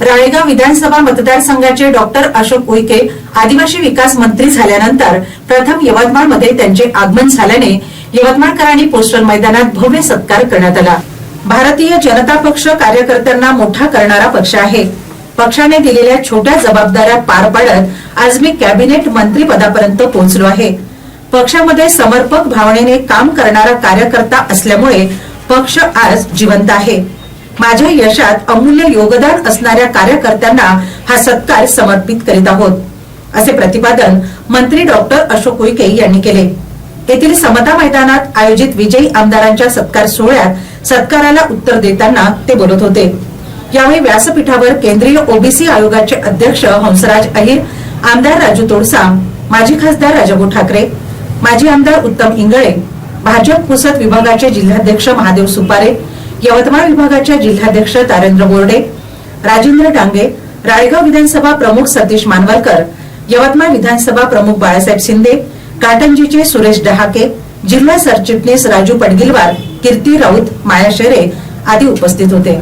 राळेगाव विधानसभा मतदारसंघाचे डॉक्टर अशोक उईके आदिवासी विकास मंत्री झाल्यानंतर प्रथम यवतमाळमध्ये त्यांचे आगमन झाल्याने यवतमाळकरांनी पोस्टल मैदानात भव्य सत्कार करण्यात आला. भारतीय जनता पक्ष कार्यकर्त्यांना मोठा करणारा पक्ष आहे. पक्षाने दिलेल्या छोट्या जबाबदाऱ्या पार पाडत आज मी कॅबिनेट मंत्रीपदापर्यंत पोहोचलो आहे. पक्षामध्ये समर्पक भावनेने काम करणारा कार्यकर्ता असल्यामुळे पक्ष आज जिवंत आहे. माझ्या यशात अमूल्य योगदान असणाऱ्या कार्यकर्त्यांना हा सत्कार समर्पित करीत आहोत असे प्रतिपादन मंत्री डॉक्टर अशोक उईके यांनी केले. येथील समता मैदानात आयोजित विजयी आमदारांच्या सत्कार सोहळ्यात सत्काराला उत्तर देताना ते बोलत होते. यावेळी व्यासपीठावर केंद्रीय ओबीसी आयोगाचे अध्यक्ष हंसराज अहिर आमदार राजू तोडसा माजी खासदार राजाभाऊ ठाकरे माजी आमदार उत्तम इंगळे भाजप पुसद विभागाचे जिल्हाध्यक्ष महादेव सुपारे यवतमाळ विभागाच्या जिल्हाध्यक्ष तारेंद्र बोर्डे राजेंद्र डांगे राळेगाव विधानसभा प्रमुख सतीश मानवलकर यवतमाळ विधानसभा प्रमुख बाळासाहेब शिंदे काटंजीचे सुरेश डहाके जिल्हा सरचिटणीस राजू पडगिलवार कीर्ती राऊत माया शेरे आदी उपस्थित होते.